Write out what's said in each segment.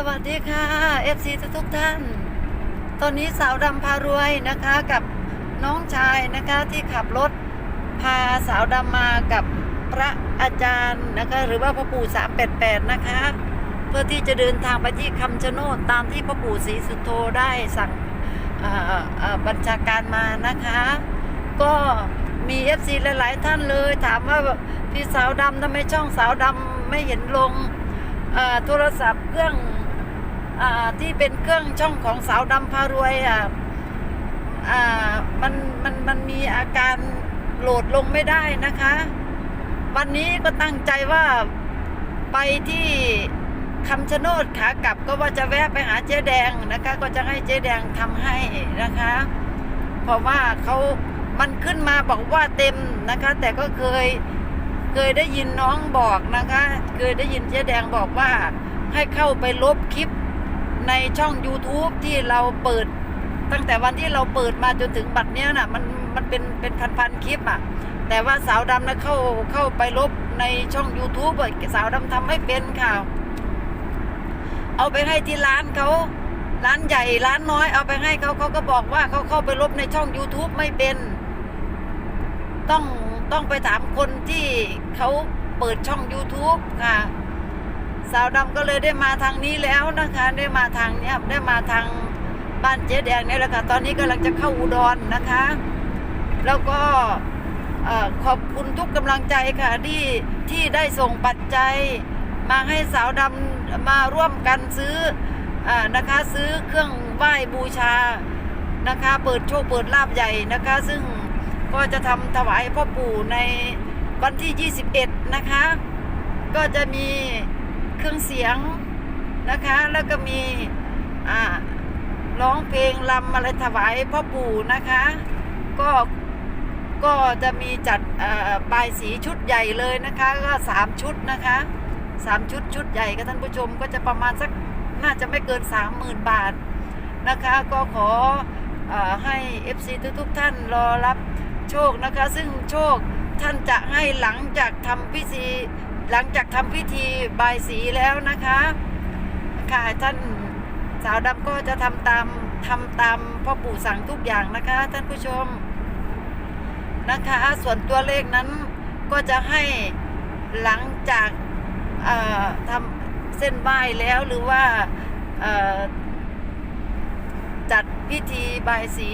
สวัสดีค่ะ FC ทุกทุกท่าน ตอนนี้สาวดำพารวยนะคะกับน้องชายนะคะที่ขับรถพาสาวดำมากับพระอาจารย์นะคะหรือว่าพ่อปู่388 นะคะ เพื่อที่จะเดินทางไปที่คำชะโนดตามที่พ่อปู่ศรีสุโธได้สั่งบัญชาการมานะคะ ก็มี FC หลาย ๆ ท่านเลยถามว่าพี่สาวดำทำไมช่องสาวดำไม่เห็นลงโทรศัพท์เครื่อง ที่เป็นเครื่องช่องของสาวดำพารวยอะมันมันมันมีอาการโหลดลงไม่ได้นะคะ วันนี้ก็ตั้งใจว่าไปที่คำชะโนดขากลับก็ว่าจะแวะไปหาเจ๊แดงนะคะ ก็จะให้เจ๊แดงทำให้นะคะ เพราะว่าเขามันขึ้นมาบอกว่าเต็มนะคะ แต่ก็เคยเคยได้ยินน้องบอกนะคะ เคยได้ยินเจ๊แดงบอกว่าให้เข้าไปลบคลิป ในช่อง YouTube ที่เราเปิด ตั้งแต่วันที่เราเปิดมาจนถึงบัดเนี้ยน่ะมันมันเป็นเป็นพันๆคลิปอะแต่ว่าสาวดำนะเข้าเข้าไปลบในช่อง YouTube สาวดำทำไม่เป็นค่ะ เอาไปให้ที่ร้านเขาร้านใหญ่ร้านน้อยเอาไปให้เขาเขาก็บอกว่าเขาเข้าไปลบในช่อง YouTube ไม่เป็น ต้องต้องไปถามคนที่เขาเปิดช่อง YouTube ค่ะ สาวดำก็เลยได้มาทางนี้แล้วนะคะ ได้มาทางเนี้ยได้มาทางบ้านเจ๊แดงนี่แหละค่ะ ตอนนี้กำลังจะเข้าอุดรนะคะ แล้วก็ขอบคุณทุกกำลังใจค่ะที่ที่ได้ส่งปัจจัย มาให้สาวดำมาร่วมกันซื้ออนะคะซื้อเครื่องไหว้บูชานะคะ เปิดโชคเปิดลาบใหญ่นะคะ ซึ่งก็จะทำถวายพ่อปู่ในวันที่ 21 นะคะ ก็จะมี เครื่องเสียงนะคะ แล้วก็มีอ่าร้องเพลงลำอะไรถวายพ่อปู่นะคะ ก็ก็จะมีจัดอ่าบายสีชุดใหญ่เลยนะคะ ก็สามชุดนะคะสามชุดชุดใหญ่ก็ท่านผู้ชมก็จะประมาณสักน่าจะไม่เกินสามหมื่นบาทนะคะ ก็ขออให้ FC ทุกท่านรอรับโชคนะคะ ซึ่งโชคท่านจะให้หลังจากทำพิธี หลังจากทำพิธีบายสีแล้วนะคะ ค่ะท่านสาวดำก็จะทำตามทำตามพ่อปู่สั่งทุกอย่างนะคะ ท่านผู้ชมนะคะ ส่วนตัวเลขนั้นก็จะให้หลังจากทำเส้นไหว้แล้วหรือว่าจัดพิธีบายสี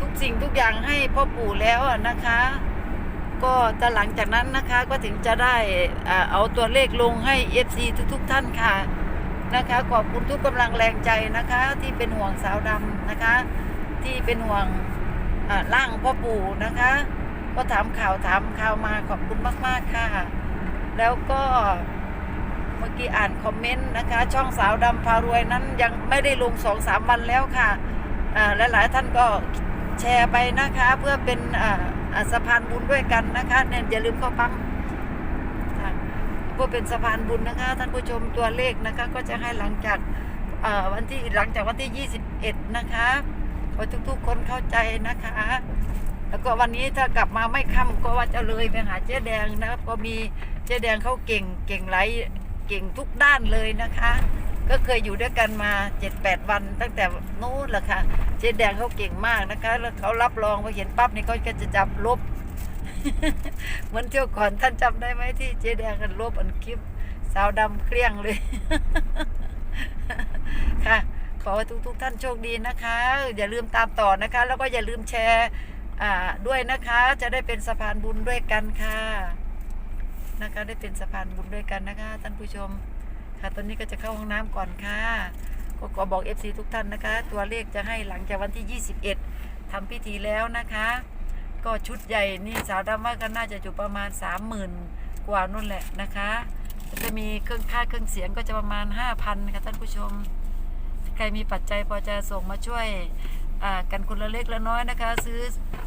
ทุกสิ่งทุกอย่างให้พ่อปู่แล้วนะคะ ก็จะหลังจากนั้นนะคะก็ถึงจะได้เอาตัวเลขลงให้ FC ทุกๆท่านค่ะนะคะขอบคุณทุกกำลังแรงใจนะคะ ที่เป็นห่วงสาวดำนะคะ ที่เป็นห่วงอ่าร่างพ่อปู่นะคะ ก็ถามข่าวถามข่าวมาขอบคุณมาก ๆ ค่ะ แล้วก็เมื่อกี้อ่านคอมเมนต์นะคะ ช่องสาวดำพารวยนั้นยังไม่ได้ลงสองสามวันแล้วค่ะหลาย ๆ ท่านก็ แชร์ไปนะคะ เพื่อเป็นอ่าอ่าสะพานบุญด้วยกันนะคะเนี่ยอย่าลืมเข้าปั๊มเพื่อเป็นสะพานบุญนะคะ ท่านผู้ชมตัวเลขนะคะ ก็จะให้หลังจากอ่าวันที่หลังจากวันที่ 21 นะคะขอทุกๆ คนเข้าใจนะคะ แล้วก็วันนี้ถ้ากลับมาไม่ค่ำก็ว่าจะเลยไปหาเจ๊แดงนะครับก็มีเจ๊แดงเขาเก่งเก่งหลเก่งทุกด้านเลยนะคะ ก็เคยอยู่ด้วยกันมาเจ็ดแปดวัน ตั้งแต่นู้นแหละค่ะเจ๊แดงเขาเก่งมากนะคะ แล้วเขารับรองพอเห็นปั๊บนี่เขาก็จะจับลบ เหมือนเที่ยวก่อนท่านจำได้ไหมที่เจ๊แดงกันลบอันคลิป สาวดำเครี้ยงเลย ค่ะ ขอให้ทุกๆท่านโชคดีนะคะ อย่าลืมตามต่อนะคะ แล้วก็อย่าลืมแชร์ด้วยนะคะ จะได้เป็นสะพานบุญด้วยกันค่ะ นะคะ ได้เป็นสะพานบุญด้วยกันนะคะ ท่านผู้ชม ค่ะตอนนี้ก็จะเข้าห้องน้ำก่อนค่ะก็ขอบอก FC ทุกท่านนะคะ ตัวเลขจะให้หลังจากวันที่ 21ทำพิธีแล้วนะคะ ก็ชุดใหญ่นี่สาวดำว่าก็น่าจะอยู่ประมาณ 30,000 กว่านู่นแหละนะคะจะมีเครื่องค่าเครื่องเสียงก็จะประมาณ 5,000ค่ะท่านผู้ชม ใครมีปัจจัยพอจะส่งมาช่วยกันคนละเล็กละน้อยนะคะ ซื้อ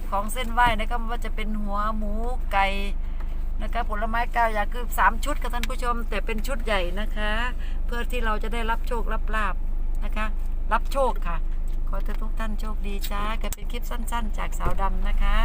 ของเส้นไหว้นะคะว่าจะเป็นหัวหมูไก่ นะคะผลไม้เก้าอย่างคือสามชุดค่ะท่านผู้ชม แต่เป็นชุดใหญ่นะคะ เพื่อที่เราจะได้รับโชครับลาบนะคะ รับโชคค่ะ ขอทุกท่านโชคดีจ้าก็เป็นคลิปสั้น ๆ จากสาวดำนะคะ